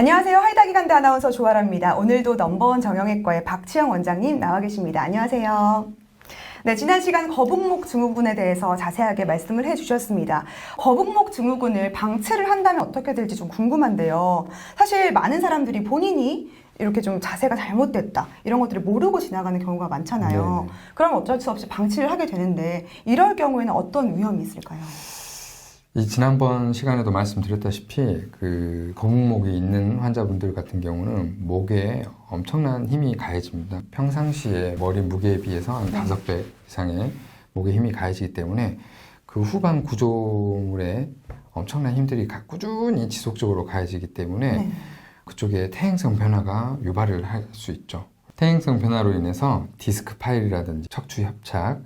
안녕하세요. 하이다기 간다 아나운서 조아라입니다. 오늘도 넘버원 정형외과의 박치영 원장님 나와 계십니다. 안녕하세요. 네, 지난 시간 거북목 증후군에 대해서 자세하게 말씀을 해주셨습니다. 거북목 증후군을 방치를 한다면 어떻게 될지 좀 궁금한데요. 사실 많은 사람들이 본인이 이렇게 좀 자세가 잘못됐다 이런 것들을 모르고 지나가는 경우가 많잖아요. 네네. 그럼 어쩔 수 없이 방치를 하게 되는데 이럴 경우에는 어떤 위험이 있을까요? 이 지난번 시간에도 말씀드렸다시피 그 거북목이 있는 환자분들 같은 경우는 목에 엄청난 힘이 가해집니다. 평상시에 머리 무게에 비해서 한 네. 다섯 배 이상의 목에 힘이 가해지기 때문에 그 후방 구조물에 엄청난 힘들이 가- 꾸준히 지속적으로 가해지기 때문에 네. 그쪽에 태행성 변화가 유발을 할 수 있죠. 태행성 변화로 인해서 디스크 파일이라든지 척추 협착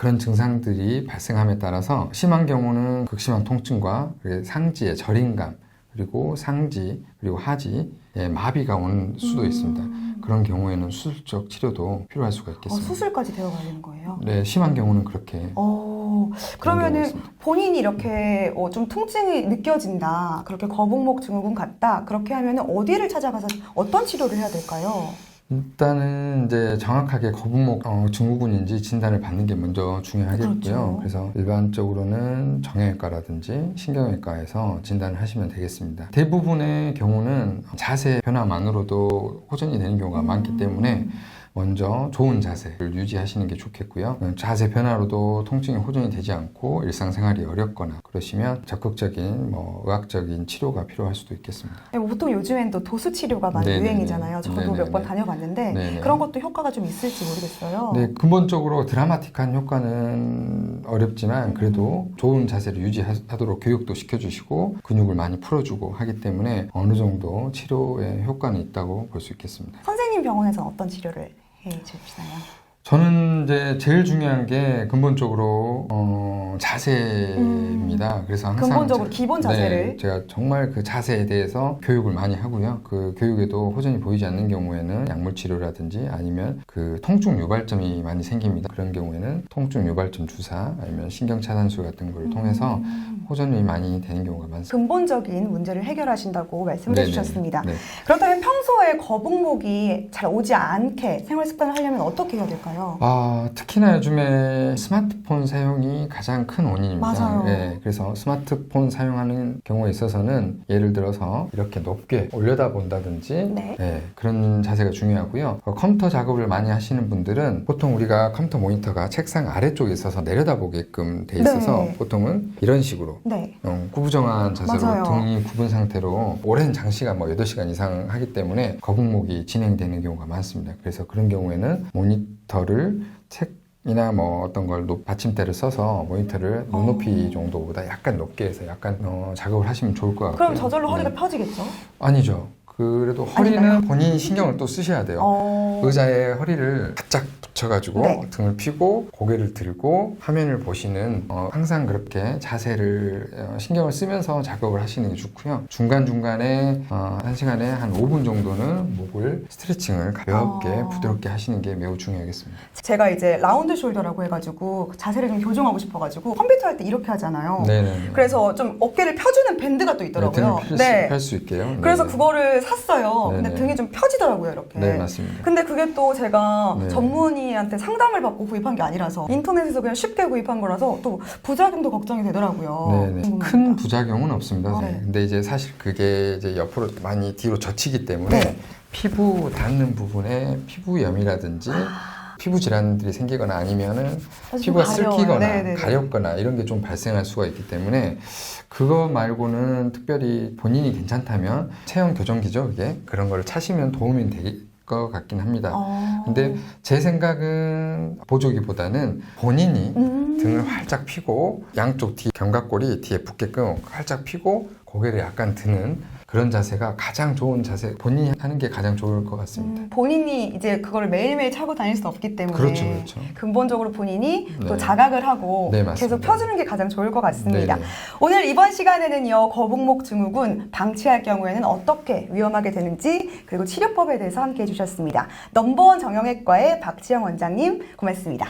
그런 증상들이 발생함에 따라서 심한 경우는 극심한 통증과 상지의 저림감 그리고 상지 그리고 하지에 마비가 온 수도 있습니다. 그런 경우에는 수술적 치료도 필요할 수가 어, 있겠습니다. 수술까지 되어가야 되는 거예요. 네, 심한 경우는 그렇게 어, 그러면은. 본인이 이렇게 어, 좀 통증이 느껴진다, 그렇게 거북목 증후군 같다, 그렇게 하면은 어디를 찾아가서 어떤 치료를 해야 될까요? 일단은 이제 정확하게 거북목 어, 증후군인지 진단을 받는 게 먼저 중요하겠고요. 그렇죠. 그래서 일반적으로는 정형외과라든지 신경외과에서 진단을 하시면 되겠습니다. 대부분의 경우는 자세 변화만으로도 호전이 되는 경우가 많기 때문에 먼저 좋은 자세를 유지하시는 게 좋겠고요. 어, 자세 변화로도 통증이 호전이 되지 않고 일상생활이 어렵거나 그러시면 적극적인 뭐 의학적인 치료가 필요할 수도 있겠습니다. 네, 뭐 보통 요즘엔 또 도수 치료가 많이 네네네. 유행이잖아요. 저도. 몇 번 다녀봤는데 네네. 그런 것도 효과가 좀 있을지 모르겠어요. 네, 근본적으로 드라마틱한 효과는 어렵지만 그래도 좋은 자세를 유지하도록 교육도 시켜주시고 근육을 많이 풀어주고 하기 때문에 어느 정도 치료에 효과는 있다고 볼 수 있겠습니다. 선생님 병원에서 어떤 치료를 해주시나요? 저는 이제 제일 중요한 게 근본적으로 어, 자세입니다. 그래서 항상 음. 근본적으로 제- 기본 자세를 네, 제가 정말 그 자세에 대해서 교육을 많이 하고요. 그 교육에도 호전이 보이지 않는 경우에는 약물 치료라든지 아니면 그 통증 유발점이 많이 생깁니다. 그런 경우에는 통증 유발점 주사 아니면 신경 차단술 같은 걸 통해서 음. 호전이 많이 되는 경우가 많습니다. 근본적인 문제를 해결하신다고 말씀을 네네. 해주셨습니다. 네. 그렇다면 평소에 거북목이 잘 오지 않게 생활 습관을 하려면 어떻게 해야 될까요? 아, 특히나 요즘에 스마트폰 사용이 가장 큰 원인입니다. 맞아요. 예, 그래서 스마트폰 사용하는 경우에 있어서는 예를 들어서 이렇게 높게 올려다 본다든지 네. 예, 그런 자세가 중요하고요. 어, 컴퓨터 작업을 많이 하시는 분들은 보통 우리가 컴퓨터 모니터가 책상 아래쪽에 있어서 내려다보게끔 돼 있어서 네. 보통은 이런 식으로 네. 어, 구부정한 자세로 맞아요. 등이 굽은 상태로 오랜 장시간 뭐 8시간 이상 하기 때문에 거북목이 진행되는 경우가 많습니다. 그래서 그런 경우에는 모니터 를 책이나 뭐 어떤 걸 높- 받침대를 써서 모니터를 어. 눈높이 정도보다 약간 높게 해서 약간 어, 작업을 하시면 좋을 것 같고요. 그럼 저절로 네. 허리가 펴지겠죠? 아니죠. 그래도 허리는 아닌가요? 본인이 신경을 또 쓰셔야 돼요. 어... 의자에 허리를 바짝 붙여가지고 네. 등을 펴고 고개를 들고 화면을 보시는 어, 항상 그렇게 자세를 어, 신경을 쓰면서 작업을 하시는 게 좋고요. 중간 중간에 어, 한 시간에 한 5분 정도는 목을 스트레칭을 가볍게 어. 부드럽게 하시는 게 매우 중요하겠습니다. 제가 이제 라운드 숄더라고 해가지고 자세를 좀 교정하고 싶어가지고 컴퓨터 할 때 이렇게 하잖아요. 네네. 그래서 좀 어깨를 펴주는 밴드가 또 있더라고요. 등을 펼수 있게요. 그래서 네네. 그거를 샀어요. 근데 네네. 등이 좀 펴지더라고요, 이렇게. 네 맞습니다. 근데 그게 또 제가 네. 전문 의한테 상담을 받고 구입한 게 아니라서 인터넷에서 그냥 쉽게 구입한 거라서 또 부작용도 걱정이 되더라고요. 네네. 궁금합니다. 큰 부작용은 없습니다. 아, 네. 네. 근데 이제 사실 그게 이제 옆으로 많이 뒤로 젖히기 때문에 네. 피부 닿는 부분에 피부염이라든지 아, 피부 질환들이 생기거나 아니면은 피부가 가려워요. 네네네. 가렵거나 이런 게 좀 발생할 수가 있기 때문에 그거 말고는 특별히 본인이 괜찮다면 체형 교정기죠 그게 그런 거를 차시면 도움이 될 것 같긴 합니다. 어. 근데 제 생각은 보조기보다는 본인이 음. 등을 활짝 펴고 양쪽 뒤 견갑골이 뒤에 붙게끔 활짝 펴고 고개를 약간 드는 그런 자세가 가장 좋은 자세 본인이 하는 게 가장 좋을 것 같습니다. 음, 본인이 이제 그걸 매일매일 차고 다닐 수 없기 때문에 그렇죠, 그렇죠. 근본적으로 본인이 또 네. 자각을 하고 네. 계속 펴주는 게 가장 좋을 것 같습니다. 네네. 오늘 이번 시간에는요 거북목 증후군 방치할 경우에는 어떻게 위험하게 되는지 그리고 치료법에 대해서 함께 해주셨습니다. 넘버원 정형외과의 박지영 원장님 고맙습니다.